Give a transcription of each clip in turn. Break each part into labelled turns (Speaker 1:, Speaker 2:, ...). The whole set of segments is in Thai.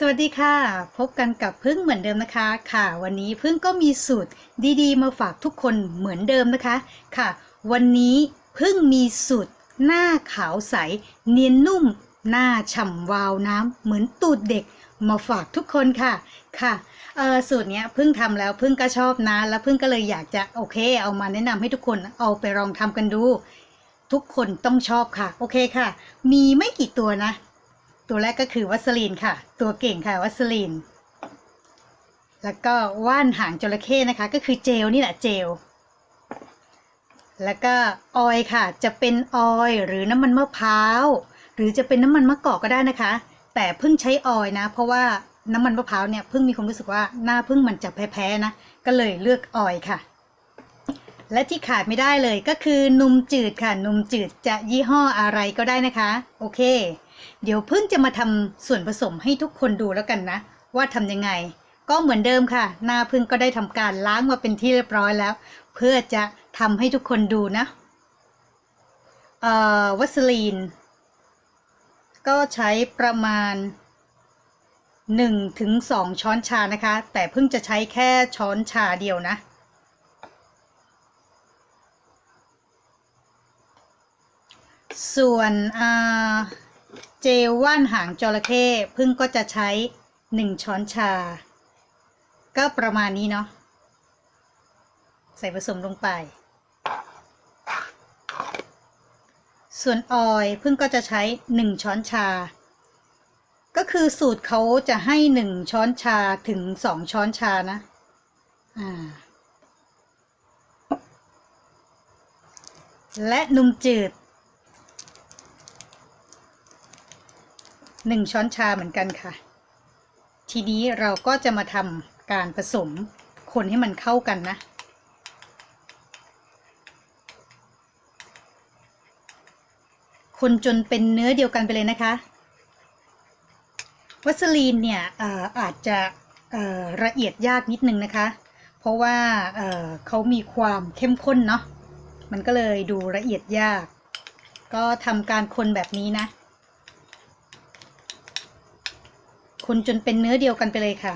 Speaker 1: สวัสดีค่ะ พบกันกับพึ่งเหมือนเดิมนะคะ ค่ะ วันนี้พึ่งก็มีสูตรดีๆ มาฝากทุกคนเหมือนเดิมนะคะ ค่ะ วันนี้พึ่งมีสูตรหน้าขาวใส เนียนนุ่ม หน้าฉ่ำวาวน้ำเหมือนตูดเด็กมาฝากทุกคนค่ะ ค่ะเอ่อสูตรเนี้ยพึ่งทำแล้วพึ่งก็ชอบนะ แล้วพึ่งก็เลยอยากจะโอเค เอามาแนะนำให้ทุกคนเอาไปลองทำกันดู ทุกคนต้องชอบค่ะ โอเคค่ะ มีไม่กี่ตัวนะ ตัวแรกก็คือวัสลีนค่ะ ตัวเก่งค่ะวัสลีน แล้วก็ว่านหางจระเข้นะคะ ก็คือเจลนี่แหละเจล แล้วก็ออยค่ะ จะเป็นออยหรือน้ำมันมะพร้าว หรือจะเป็นน้ำมันมะกอกก็ได้นะคะ แต่เพิ่งใช้ออยนะ เพราะว่าน้ำมันมะพร้าวเนี่ยเพิ่งมีความรู้สึกว่าหน้าเพิ่งมันจะแพ้ๆนะ ก็เลยเลือกออยค่ะ และที่ขาดไม่ได้เลยก็คือนมจืดค่ะ นมจืดจะยี่ห้ออะไรก็ได้นะคะ โอเค เดี๋ยวเพิ่งจะมาทำส่วนผสมให้ทุกคนดูแล้วกันนะ ว่าทำยังไง ก็เหมือนเดิมค่ะ หน้าพึ่งก็ได้ทำการล้างมาเป็นที่เรียบร้อยแล้ว เพื่อจะทำให้ทุกคนดูนะเอ่อวัสลีน ก็ใช้ประมาณ1ถึง2ช้อนชานะคะ แต่เพิ่งจะใช้แค่ช้อนชาเดียวนะ ส่วนเจลว่านหางจระเข้พึ่งก็จะใช้1ช้อนชา ก็ประมาณนี้เนาะใส่ผสมลงไป ส่วนออยพึ่งก็จะใช้1ช้อนชา ก็คือสูตรเขาจะให้1ช้อนชาถึง2ช้อนชานะอ่าและนมจืด หนึ่งช้อนชาเหมือนกันค่ะ ทีนี้เราก็จะมาทำการผสมคนให้มันเข้ากันนะ คนจนเป็นเนื้อเดียวกันไปเลยนะคะ วัสลีนเนี่ยออาจจะละเอียดยากนิดนึงนะคะ เพราะว่าเเขามีความเข้มข้นเนาะ มันก็เลยดูละเอียดยาก ก็ทำการคนแบบนี้นะ คนจนเป็นเนื้อเดียวกันไปเลยค่ะ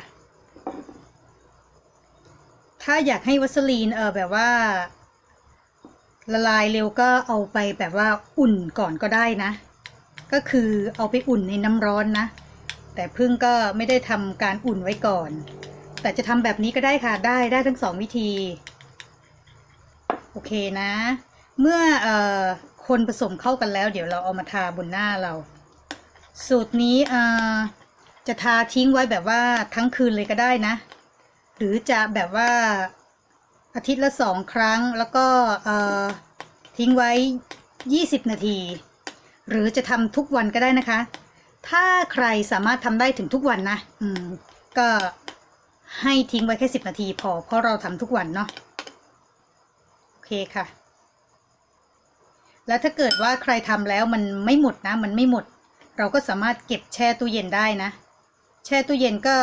Speaker 1: ถ้าอยากให้วัสลีนเออแบบว่า ละลายเร็วก็เอาไปแบบว่าอุ่นก่อนก็ได้นะ ก็คือเอาไปอุ่นในน้ำร้อนนะ แต่พึ่งก็ไม่ได้ทำการอุ่นไว้ก่อน แต่จะทำแบบนี้ก็ได้ค่ะได้ได้ทั้งสองวิธี โอเคนะ เมื่อออคนผสมเข้ากันแล้ว เดี๋ยวเราเอามาทาบนหน้าเรา สูตรนี้อ่อ จะทาทิ้งไว้แบบว่าทั้งคืนเลยก็ได้นะ หรือจะแบบว่าอาทิตย์ละสองครั้งแล้วก็ทิ้งไว้ 20 นาที หรือจะทำทุกวันก็ได้นะคะ ถ้าใครสามารถทำได้ถึงทุกวันนะอืมก็ให้ทิ้งไว้แค่ 10 นาทีพอ เพราะเราทำทุกวันเนาะโอเคค่ะ แล้วถ้าเกิดว่าใครทำแล้วมันไม่หมดนะ มันไม่หมด เราก็สามารถเก็บแช่ตู้เย็นได้นะ แช่ตู้เย็นก็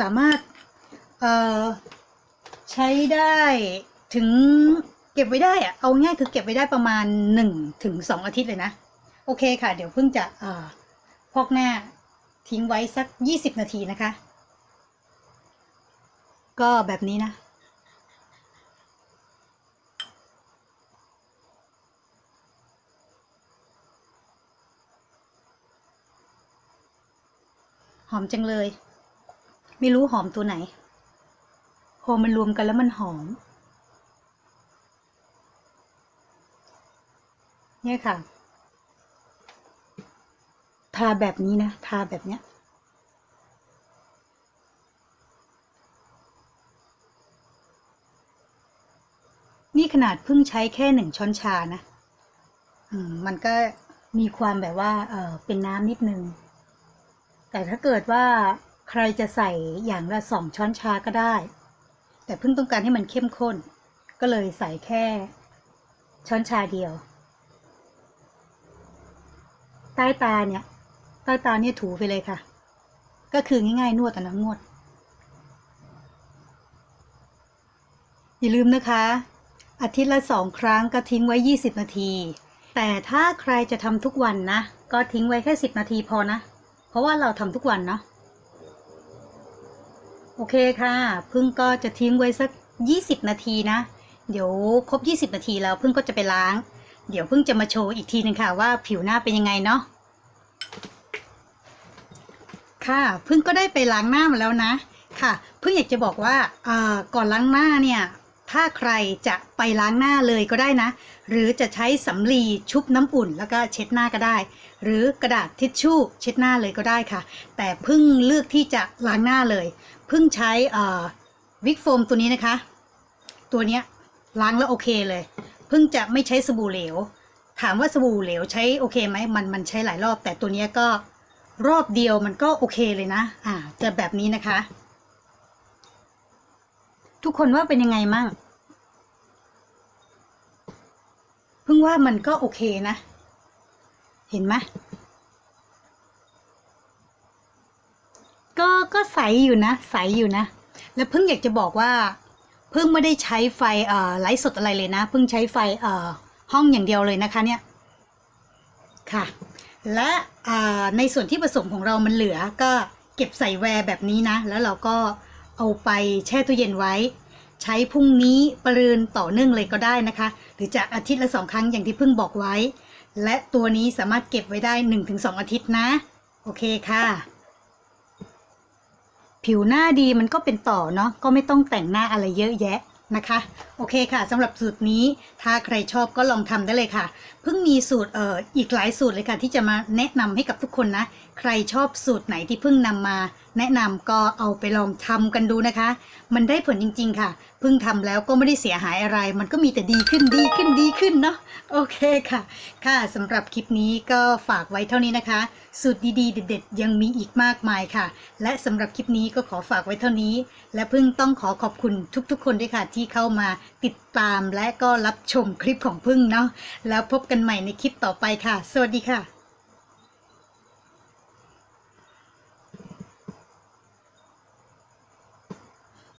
Speaker 1: สามารถใช้ได้ถึงเก็บไว้ได้อะเอาง่ายคือเก็บไว้ได้ประมาณ1ถึง2อาทิตย์เลยนะ โอเคค่ะ เดี๋ยวเพิ่งจะพอกหน้าทิ้งไว้สัก 20 นาทีนะคะ ก็แบบนี้นะ หอมจังเลย ไม่รู้หอมตัวไหนพอมันรวมกันแล้วมันหอม เนี่ยค่ะ ทาแบบนี้นะ ทาแบบเนี้ย นี่ขนาดเพิ่งใช้แค่หนึ่งช้อนชานะ อืม มันก็มีความแบบว่า เออเป็นน้ำนิดนึง แต่ถ้าเกิดว่าใครจะใส่อย่างละสองช้อนชาก็ได้ แต่เพิ่งต้องการให้มันเข้มข้น ก็เลยใส่แค่ช้อนชาเดียว ใต้ตาเนี่ยใต้ตาเนี่ยถูไปเลยค่ะ ก็คือง่ายๆนวดแต่นะนวด อย่าลืมนะคะ อาทิตย์ละสองครั้งก็ทิ้งไว้ 20 นาที แต่ถ้าใครจะทำทุกวันนะ ก็ทิ้งไว้แค่ 10 นาทีพอนะ เพราะว่าเราทำทุกวันเนาะโอเคค่ะพึ่งก็จะทิ้งไว้สัก 20 นาทีนะ เดี๋ยวครบ 20 นาทีแล้วพึ่งก็จะไปล้าง เดี๋ยวพึ่งจะมาโชว์อีกทีหนึ่งค่ะว่าผิวหน้าเป็นยังไงเนาะค่ะพึ่งก็ได้ไปล้างหน้ามาแล้วนะค่ะ พึ่งอยากจะบอกว่าอ่าก่อนล้างหน้าเนี่ย ถ้าใครจะไปล้างหน้าเลยก็ได้นะ หรือจะใช้สำลีชุบน้ำอุ่น แล้วก็เช็ดหน้าก็ได้ หรือกระดาษทิชชู่เช็ดหน้าเลยก็ได้ค่ะ แต่พึ่งเลือกที่จะล้างหน้าเลยพึ่งใช้วิกโฟมตัวนี้นะคะ ตัวเนี้ยล้างแล้วโอเคเลยพึ่งจะไม่ใช้สบู่เหลว ถามว่าสบู่เหลวใช้โอเคไหมมันมันใช้หลายรอบ แต่ตัวเนี้ยก็รอบเดียวมันก็โอเคเลยนะ อ่าจะแบบนี้นะคะ ทุกคนว่าเป็นยังไงมั่ง เพิ่งว่ามันก็โอเคนะ เห็นไหมก็ก็ใสอยู่นะ ใสอยู่นะ แล้วเพิ่งอยากจะบอกว่า เพิ่งไม่ได้ใช้ไฟเอ่อไลฟ์สดอะไรเลยนะ เพิ่งใช้ไฟเอ่อห้องอย่างเดียวเลยนะคะเนี่ยค่ะ และในส่วนที่ผสมของเรามันเหลือก็เก็บใส่แวร์แบบนี้นะ แล้วเราก็เอาไปแช่ตู้เย็นไว้ ใช้พรุ่งนี้ปรืนต่อเนื่องเลยก็ได้นะคะ หรือจะอาทิตย์ละสองครั้งอย่างที่เพิ่งบอกไว้ และตัวนี้สามารถเก็บไว้ได้ 1-2 อาทิตย์นะ โอเคค่ะ ผิวหน้าดีมันก็เป็นต่อเนาะก็ไม่ต้องแต่งหน้าอะไรเยอะแยะนะคะ โอเคค่ะสำหรับสูตรนี้ถ้าใครชอบก็ลองทำได้เลยค่ะ เพิ่งมีสูตรเอ่ออีกหลายสูตรเลยค่ะ ที่จะมาแนะนำให้กับทุกคนนะ ใครชอบสูตรไหนที่เพิ่งนำมาแนะนำก็เอาไปลองทำกันดูนะคะ มันได้ผลจริง ๆ ค่ะ เพิ่งทำแล้วก็ไม่ได้เสียหายอะไร มันก็มีแต่ดีขึ้นดีขึ้นดีขึ้นเนาะ โอเคค่ะ ค่ะสำหรับคลิปนี้ก็ฝากไว้เท่านี้นะคะ สูตรดีๆ เด็ดๆ ยังมีอีกมากมายค่ะ และสำหรับคลิปนี้ก็ขอฝากไว้เท่านี้ และเพิ่งต้องขอขอบคุณทุกๆ คนด้วยค่ะ ที่เข้ามาติดตามและก็รับชมคลิปของพึ่งเนาะ แล้วพบกันใหม่ในคลิปต่อไปค่ะ สวัสดีค่ะ